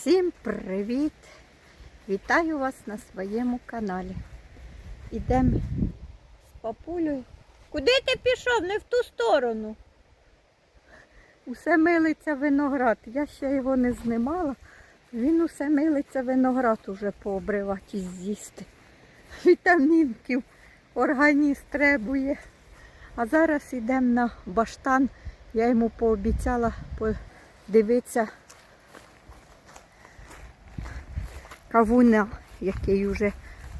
Всім привіт! Вітаю вас на своєму каналі. Ідемо з папулею. Куди ти пішов? Не в ту сторону. Усе милиться виноград. Я ще його не знімала. Він усе милиться виноград уже пообривати з'їсти. Вітамінків організм требує. А зараз йдемо на баштан. Я йому пообіцяла подивитися кавуна, який вже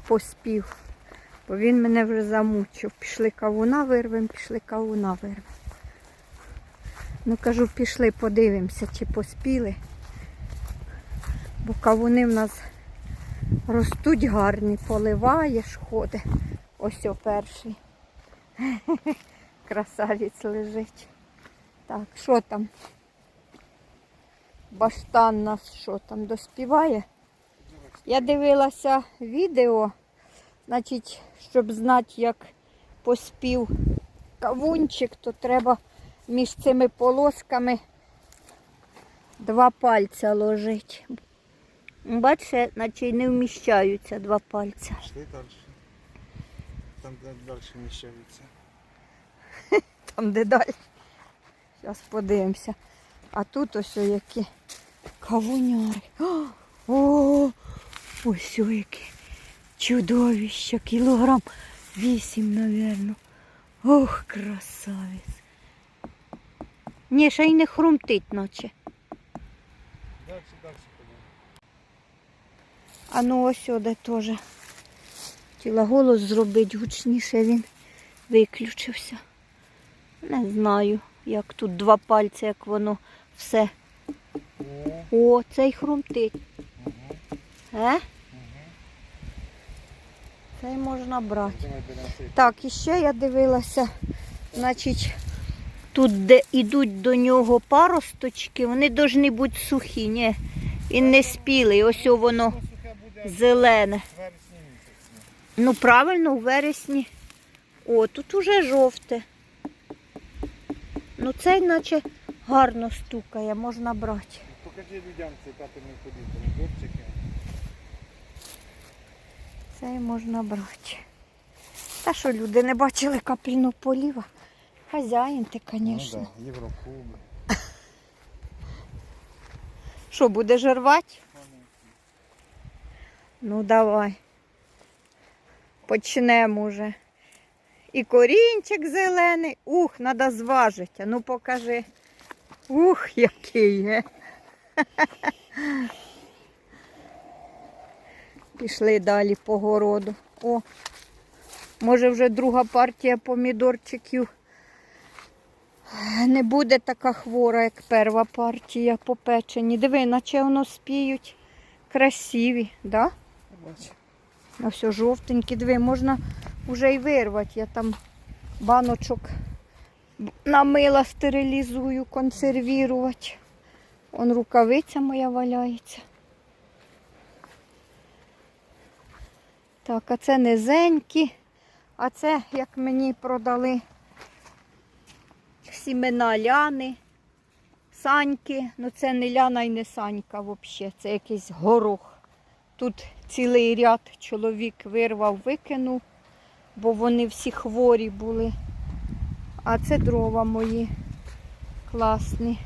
поспів. Бо він мене вже замучив. Пішли кавуна вирвемо, пішли кавуна вирвемо. Ну кажу, пішли, подивимося, чи поспіли. Бо кавуни в нас ростуть гарні, поливаєш, ходить. Ось о перший. Красавець лежить. Так, що там? Баштан нас що там доспіває? Я дивилася відео, значить, щоб знати, як поспів кавунчик, то треба між цими полосками два пальця ложити. Бачите, наче не вміщаються два пальця. Пішли далі. Там де далі вміщаються. Там де далі. Зараз подивимося. А тут ось які кавуняри. О, ось о які чудовище. Кілограм вісім, мабуть. Ох, красавець. Ні, ще й не хрумтить, наче. Далі ходимо. А ну ось де теж. Хотіла голос зробити гучніше, він виключився. Не знаю, як тут два пальці, як воно все. О, цей хрумтить. Е? Цей можна брати. Так, і ще я дивилася, значить, тут, де йдуть до нього паросточки, вони повинні бути сухі. Ні, він не спілий, ось воно зелене. Ну, правильно, у вересні. О, тут уже жовте. Ну, цей наче гарно стукає, можна брати. Покажи людям цей татиний помідорчики. Цей можна брати. Та що люди не бачили капельного поліва? Хазяїн ти, звісно. Ну да, Єврокуби. Що, будеш рвати? Ну, давай. Почнемо вже. І корінчик зелений. Ух, треба зважити. Ну покажи. Ух, який є. Пішли далі по городу. О, може вже друга партія помідорчиків. Не буде така хвора, як перша партія попечені. Диви, наче воно спіють. Красиві, да? Бач. А все жовтенькі, диви, можна вже й вирвати. Я там баночок намила, стерилізую, консервірувати. Он рукавиця моя валяється. Так, а це низенькі, а це, як мені продали сімена ляни, саньки. Ну це не ляна і не санька взагалі, це якийсь горох. Тут цілий ряд чоловік вирвав, викинув, бо вони всі хворі були. А це дрова мої класні,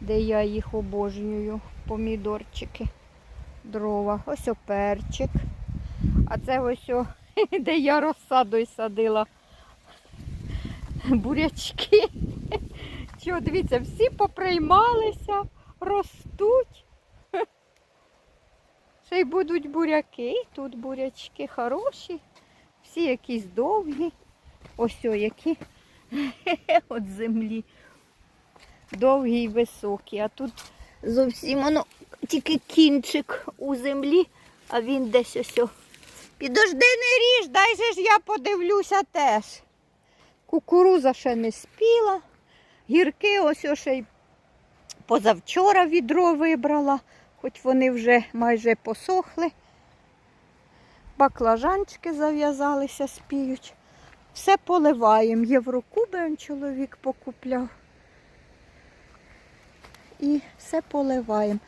де я їх обожнюю, помідорчики, дрова. Ось оперчик. А це ось, о, де я розсадою садила бурячки. Чого, дивіться, всі поприймалися, ростуть. Ще й будуть буряки, і тут бурячки хороші, всі якісь довгі. Ось о, які от землі. Довгі і високі. А тут зовсім воно тільки кінчик у землі, а він десь ось. Підожди, не ріж, дай же ж я подивлюся теж. Кукуруза ще не спіла. Гірки ось о ще й позавчора відро вибрала хоч вони вже майже посохли. Баклажанчики зав'язалися, спіють. Все поливаємо. Єврокуби чоловік покупляв. і все поливаємо.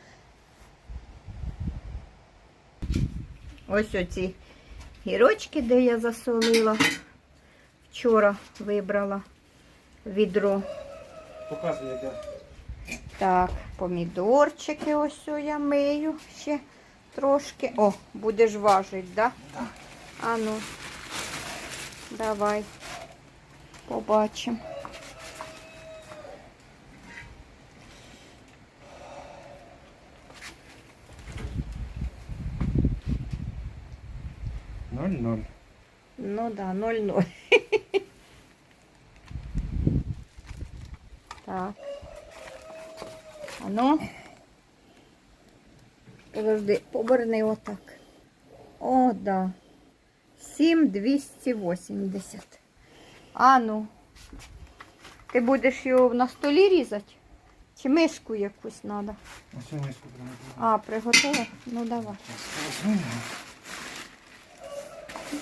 Ось оці гірочки, де я засолила. Вчора вибрала відро. Показуй, як я. Так, помідорчики ось я мию ще трошки. О, будеш важити, да? Так. А ну, давай. Побачимо. Ноль-ноль. Ну да, 0-0. Так. А ну. Подожди, поверни отак. О, да. 7,280. А ну. Ти будеш його на столі різати? Чи мишку якусь треба? А, приготував? Ну давай.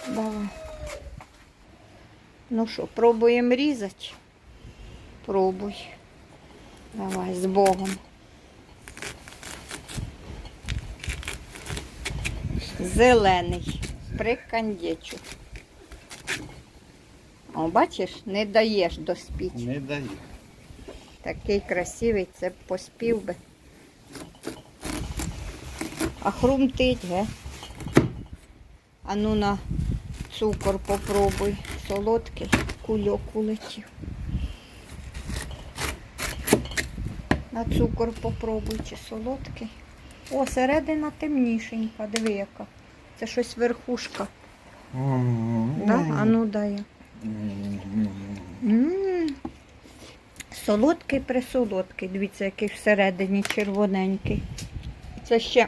Давай. Ну що, пробуємо різати? Пробуй. Давай, з Богом. Зелений. Прикандячу. О, бачиш, не даєш доспіти. Не дає. Такий красивий, це б поспів би. А хрумтить, ге? А ну на цукор попробуй. Солодкий кульок улетів. На цукор попробуй, чи солодкий. О, середина темнішенька, диви яка. Це щось верхушка. Да? А ну дай. я. Солодкий присолодкий. Дивіться, який всередині червоненький. Це ще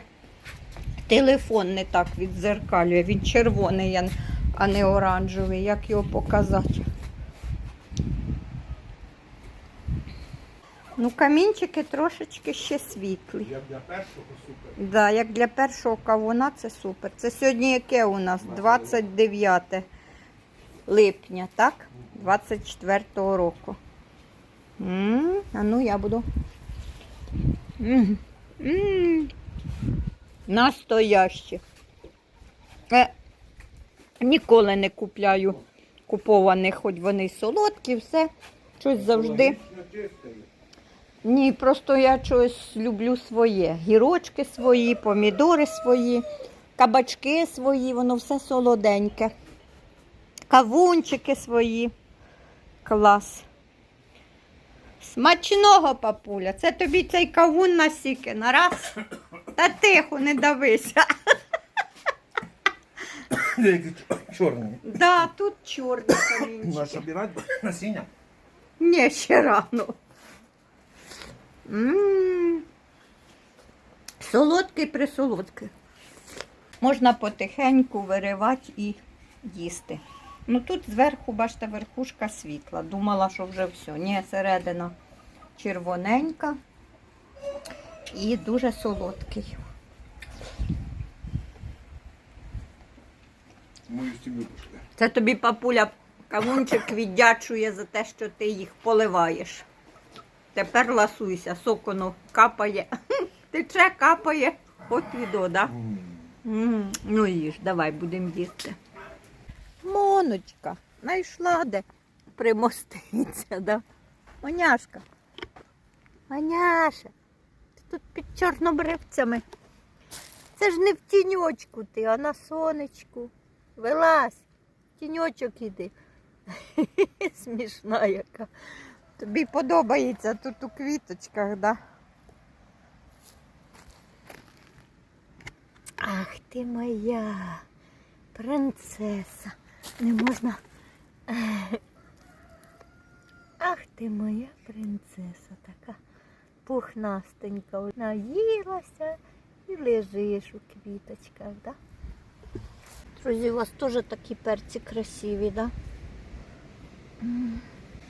телефон не так відзеркалює. Він червоний, а- не оранжевий. Як його показати? Ну, камінчики трошечки ще світлі. Як для першого супер. Да, як для першого кавуна це супер. Це сьогодні яке у нас? 29 липня, так? 24-го року. м а ну я буду. м м Настояще. Е, ніколи не купляю купованих, хоч вони солодкі, все. Щось завжди. Ні, просто я щось люблю своє. Гірочки свої, помідори свої, кабачки свої, воно все солоденьке. Кавунчики свої. Клас. Смачного, папуля. Це тобі цей кавун насіки на раз. Та тихо, не давися. Чорний. Да, тут чорний камінчик. Наш обирати насіння. Ні, ще рано. Солодкий присолодкий. Можна потихеньку виривати і їсти. Ну тут зверху, бачите, верхушка світла. Думала, що вже все. Ні, середина червоненька і дуже солодкий. Мою сім'ю пішли. Це тобі папуля кавунчик віддячує за те, що ти їх поливаєш. Тепер ласуйся, сокону капає. Тече, капає, от відо, да? Ну їж, давай будемо їсти. Моночка, знайшла де примоститься, да? Маняшка. Маняша, ти тут під чорнобривцями. Це ж не в тіньочку ти, а на сонечку. Вилазь, в тіньочок іди. Смішна яка. Тобі подобається тут у квіточках, да? Ах ти моя принцеса. Не можна. Ах ти моя принцеса така пухнастенька. Наїлася і лежиш у квіточках, да? Друзі, у вас теж такі перці красиві, да?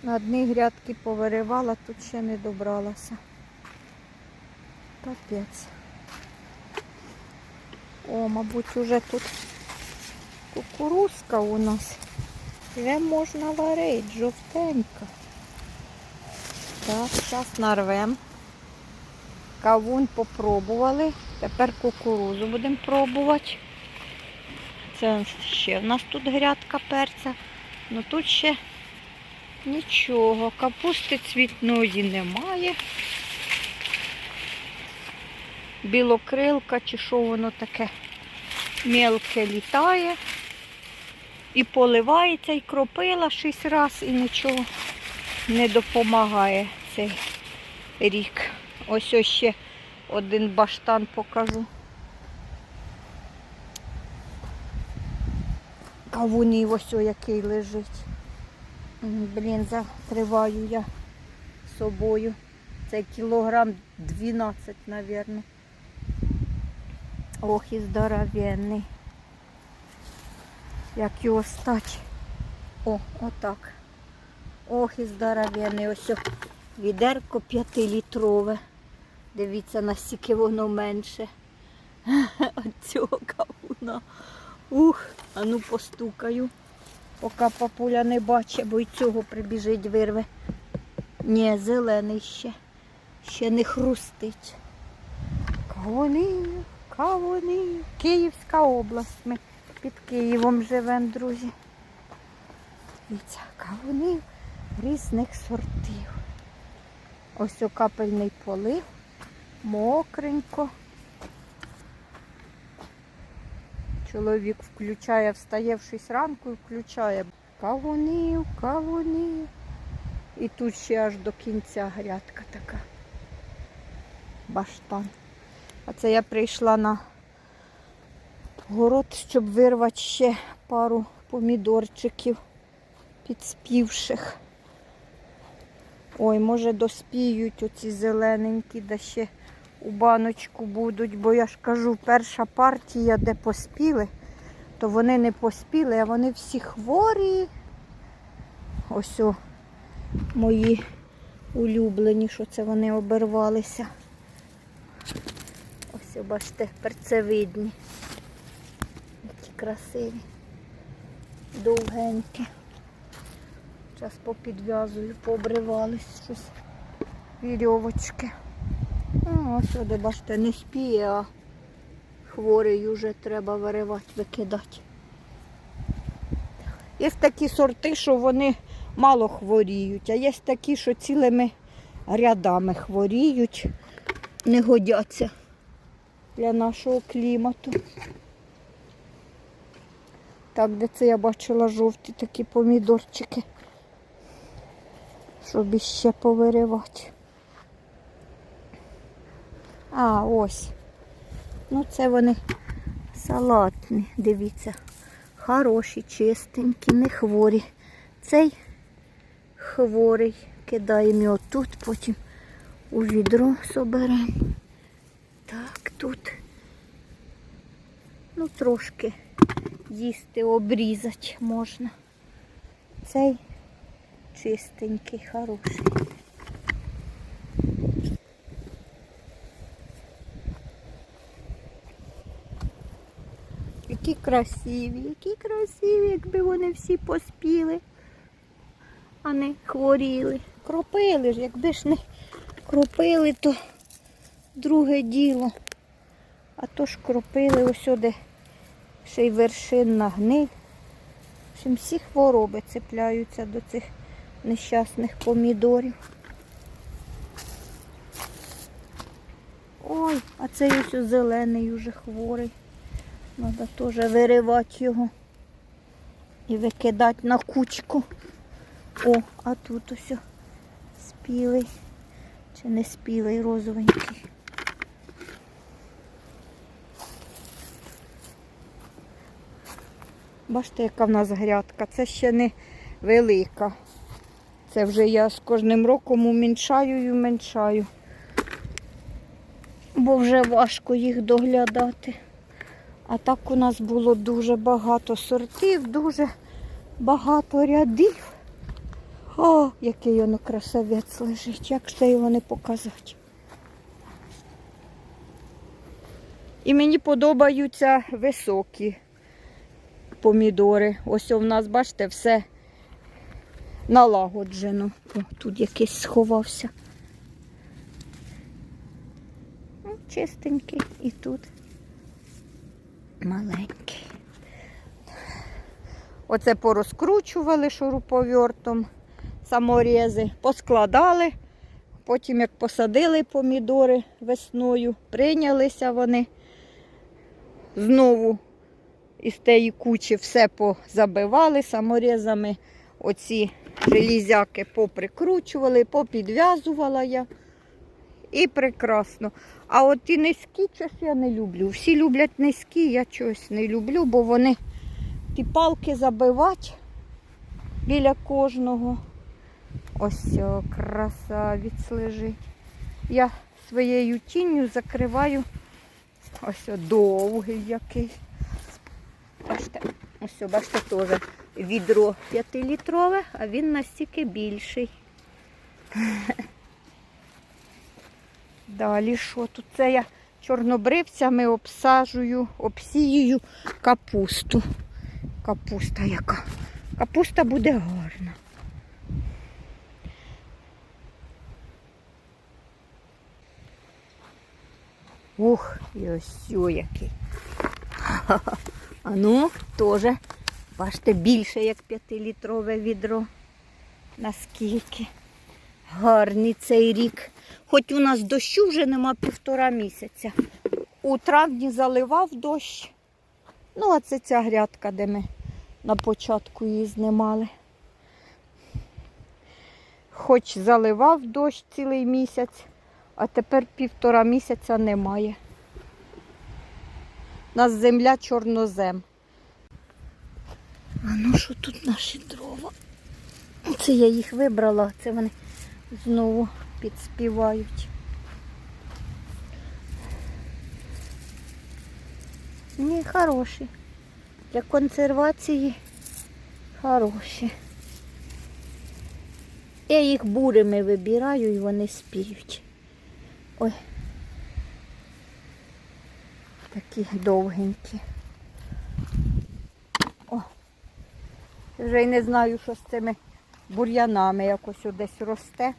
На одні грядки повиривала, тут ще не добралася. Капець. О, мабуть, уже тут кукурузка у нас. Вже можна варити, жовтенька. Так, зараз нарвем. Кавун попробували. Тепер кукурузу будемо пробувати. Це ще в нас тут грядка перця. Ну тут ще нічого. Капусти цвітної немає. Білокрилка чи що воно таке мелке літає. І поливається, і кропила шість раз, і нічого не допомагає цей рік. Ось ось ще один баштан покажу. Кавунів ось який лежить. Блін, закриваю я собою. Це кілограм 12, мабуть. Ох, і здоровенний. Як його стать. О, отак. Ох, і здоровенний. Ось відерко п'ятилітрове. Дивіться, наскільки воно менше. От цього кавуна. Ух, а ну постукаю. Поки папуля не бачить, бо й цього прибіжить вирве. Ні, зелений ще. Ще не хрустить. Кавуни, кавуни. Київська область. Під Києвом живемо, друзі. Дивіться, кавуни різних сортів. Ось о капельний полив, мокренько. Чоловік включає, встає в 6 ранку і включає кавунів, кавунів. І тут ще аж до кінця грядка така. Баштан. А це я прийшла на город, щоб вирвати ще пару помідорчиків підспівших. Ой, може доспіють оці зелененькі, да ще у баночку будуть, бо я ж кажу, перша партія, де поспіли, то вони не поспіли, а вони всі хворі. Ось о, мої улюблені, що це вони обірвалися. Ось, бачите, перцевидні. Красиві, довгенькі. Зараз попідв'язую, пообривались щось вірьовочки. Ось сюди, бачите, не спіє, а хворий вже треба виривати, викидати. Є такі сорти, що вони мало хворіють, а є такі, що цілими рядами хворіють, не годяться для нашого клімату. Так, де це я бачила жовті такі помідорчики, щоб іще повиривати. А, ось. Ну, це вони салатні, дивіться. Хороші, чистенькі, не хворі. Цей хворий. Кидаємо його тут, потім у відро соберемо. Так, тут. Ну, трошки їсти, обрізати можна. Цей чистенький, хороший. Які красиві, які красиві, якби вони всі поспіли, а не хворіли. Кропили ж, якби ж не кропили, то друге діло. А то ж кропили усюди ще й вершинна гниль. В общем, всі хвороби цепляються до цих нещасних помідорів. Ой, а цей ось зелений уже хворий. Треба теж виривати його і викидати на кучку. О, а тут ось спілий чи не спілий розовенький. Бачите, яка в нас грядка. Це ще не велика. Це вже я з кожним роком уміншаю і уменшаю. Бо вже важко їх доглядати. А так у нас було дуже багато сортів, дуже багато рядів. О, який воно красавець лежить, як це його не показати. І мені подобаються високі помідори. Ось у нас, бачите, все налагоджено. О, тут якийсь сховався. Ну, Чистенький і тут маленький. Оце порозкручували шуруповертом саморези, поскладали. Потім, як посадили помідори весною, прийнялися вони. Знову із тієї кучі все позабивали саморезами. Оці желізяки поприкручували, попідв'язувала я. І прекрасно. А от ті низькі щось я не люблю. Всі люблять низькі, я чогось не люблю, бо вони ті палки забивать біля кожного. Ось о, красавець лежить. Я своєю тінню закриваю ось о, довгий який. Бачите, ось, бачите, теж відро 5-літрове, а він настільки більший. Далі що тут? Це я чорнобривцями обсаджую, обсіюю капусту. Капуста яка. Капуста буде гарна. Ух, і ось який. А ну, теж, бачите, більше, як п'ятилітрове відро. Наскільки гарний цей рік. Хоч у нас дощу вже нема півтора місяця. У травні заливав дощ. Ну, а це ця грядка, де ми на початку її знімали. Хоч заливав дощ цілий місяць, а тепер півтора місяця немає. У нас земля чорнозем. А ну що тут наші дрова? Це я їх вибрала, це вони знову підспівають. Ні, хороші. Для консервації хороші. Я їх бурими вибираю і вони спіють. Ой. Такі довгенькі. О. Вже й не знаю, що з цими бур'янами якось десь росте.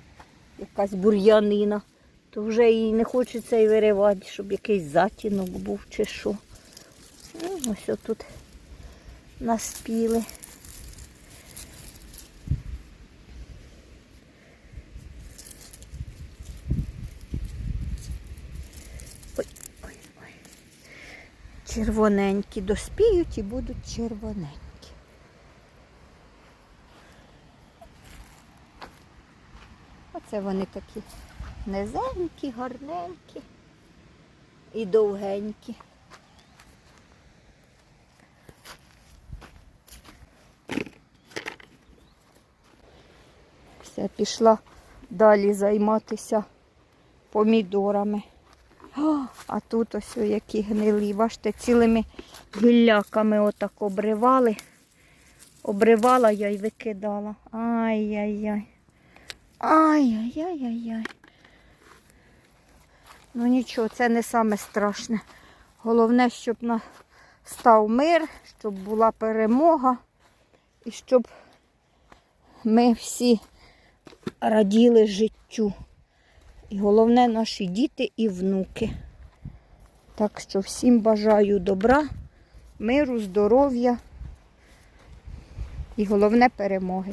Якась бур'янина. То вже і не хочеться і виривати, щоб якийсь затінок був чи що. Ну, ось отут наспіли. Червоненькі доспіють і будуть червоненькі. Оце вони такі низенькі, гарненькі і довгенькі. Все, пішла далі займатися помідорами. А, тут ось які гнилі. Бачите, цілими гілляками отак обривали. Обривала я і викидала. Ай-яй-яй. Ай-яй-яй-яй-яй. Ну нічого, це не саме страшне. Головне, щоб настав мир, щоб була перемога і щоб ми всі раділи життю. І головне наші діти і внуки. Так що всім бажаю добра, миру, здоров'я і головне перемоги.